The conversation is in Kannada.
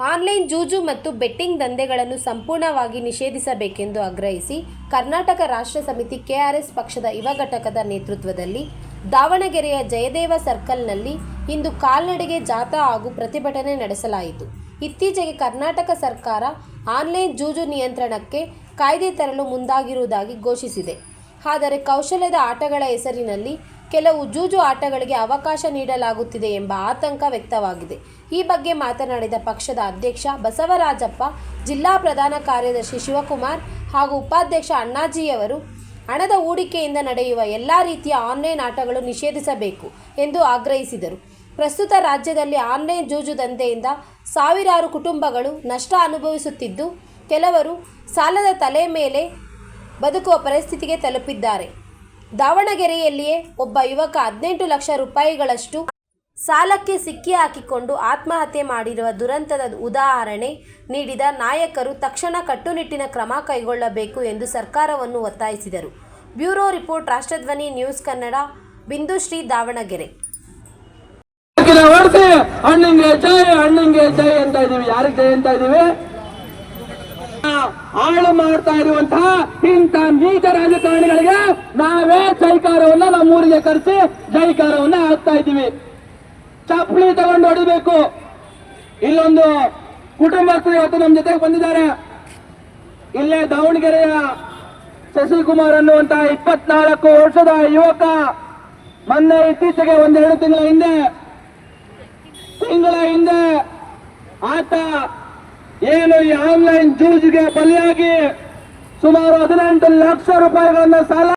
ಆನ್ಲೈನ್ ಜೂಜು ಮತ್ತು ಬೆಟ್ಟಿಂಗ್ ದಂಧೆಗಳನ್ನು ಸಂಪೂರ್ಣವಾಗಿ ನಿಷೇಧಿಸಬೇಕೆಂದು ಆಗ್ರಹಿಸಿ ಕರ್ನಾಟಕ ರಾಷ್ಟ್ರ ಸಮಿತಿ ಕೆಆರ್ಎಸ್ ಪಕ್ಷದ ಯುವ ಘಟಕದ ನೇತೃತ್ವದಲ್ಲಿ ದಾವಣಗೆರೆಯ ಜಯದೇವ ಸರ್ಕಲ್ನಲ್ಲಿ ಇಂದು ಕಾಲ್ನಡಿಗೆ ಜಾಥಾ ಹಾಗೂ ಪ್ರತಿಭಟನೆ ನಡೆಸಲಾಯಿತು. ಇತ್ತೀಚೆಗೆ ಕರ್ನಾಟಕ ಸರ್ಕಾರ ಆನ್ಲೈನ್ ಜೂಜು ನಿಯಂತ್ರಣಕ್ಕೆ ಕಾಯ್ದೆ ತರಲು ಮುಂದಾಗಿರುವುದಾಗಿ ಘೋಷಿಸಿದೆ. ಆದರೆ ಕೌಶಲ್ಯದ ಆಟಗಳ ಹೆಸರಿನಲ್ಲಿ ಕೆಲವು ಜೂಜು ಆಟಗಳಿಗೆ ಅವಕಾಶ ನೀಡಲಾಗುತ್ತಿದೆ ಎಂಬ ಆತಂಕ ವ್ಯಕ್ತವಾಗಿದೆ. ಈ ಬಗ್ಗೆ ಮಾತನಾಡಿದ ಪಕ್ಷದ ಅಧ್ಯಕ್ಷ ಬಸವರಾಜಪ್ಪ, ಜಿಲ್ಲಾ ಪ್ರಧಾನ ಕಾರ್ಯದರ್ಶಿ ಶಿವಕುಮಾರ್ ಹಾಗೂ ಉಪಾಧ್ಯಕ್ಷ ಅಣ್ಣಾಜಿಯವರು ಹಣದ ಹೂಡಿಕೆಯಿಂದ ನಡೆಯುವ ಎಲ್ಲ ರೀತಿಯ ಆನ್ಲೈನ್ ಆಟಗಳು ನಿಷೇಧಿಸಬೇಕು ಎಂದು ಆಗ್ರಹಿಸಿದರು. ಪ್ರಸ್ತುತ ರಾಜ್ಯದಲ್ಲಿ ಆನ್ಲೈನ್ ಜೂಜು ದಂಧೆಯಿಂದ ಸಾವಿರಾರು ಕುಟುಂಬಗಳು ನಷ್ಟ ಅನುಭವಿಸುತ್ತಿದ್ದು, ಕೆಲವರು ಸಾಲದ ತಲೆ ಮೇಲೆ ಬದುಕುವ ಪರಿಸ್ಥಿತಿಗೆ ತಲುಪಿದ್ದಾರೆ. ದಾವಣಗೆರೆಯಲ್ಲಿಯೇ ಒಬ್ಬ ಯುವಕ ಹದಿನೆಂಟು ಲಕ್ಷ ರೂಪಾಯಿಗಳಷ್ಟು ಸಾಲಕ್ಕೆ ಸಿಕ್ಕಿ ಹಾಕಿಕೊಂಡು ಆತ್ಮಹತ್ಯೆ ಮಾಡಿರುವ ದುರಂತದ ಉದಾಹರಣೆ ನೀಡಿದ ನಾಯಕರು ತಕ್ಷಣ ಕಟ್ಟುನಿಟ್ಟಿನ ಕ್ರಮ ಕೈಗೊಳ್ಳಬೇಕು ಎಂದು ಸರ್ಕಾರವನ್ನು ಒತ್ತಾಯಿಸಿದರು. Bureau report, Rashtradhwani news Kannada Bindushree Davanagere. ಹಾಳು ಮಾಡ್ತಾ ಇರುವಂತಹ ಇಂಥ ನೀಚ ರಾಜಕಾರಣಿಗಳಿಗೆ ನಾವೇ ಜೈಕಾರವನ್ನ ನಮ್ಮೂರಿಗೆ ಕರೆಸಿ ಜೈಕಾರವನ್ನ ಹಾಕ್ತಾ ಇದ್ದೀವಿ. ಚಪ್ಪಲಿ ತಗೊಂಡು ಹೊಡಿಬೇಕು. ಇಲ್ಲೊಂದು ಕುಟುಂಬಸ್ಥರು ಇವತ್ತು ನಮ್ಮ ಜೊತೆಗೆ ಬಂದಿದ್ದಾರೆ. ಇಲ್ಲೇ ದಾವಣಗೆರೆಯ ಶಶಿಕುಮಾರ್ ಅನ್ನುವಂತಹ ಇಪ್ಪತ್ನಾಲ್ಕು ವರ್ಷದ ಯುವಕ ಮೊನ್ನೆ ಇತ್ತೀಚೆಗೆ ಒಂದೆರಡು ತಿಂಗಳ ಹಿಂದೆ ತಿಂಗಳ ಹಿಂದೆ ಆತ ಏನು ಈ ಆನ್ಲೈನ್ ಜೂಜ್ಗೆ ಬಲಿಯಾಗಿ ಸುಮಾರು ಹದಿನೆಂಟು ಲಕ್ಷ ರೂಪಾಯಿಗಳನ್ನ ಸಾಲ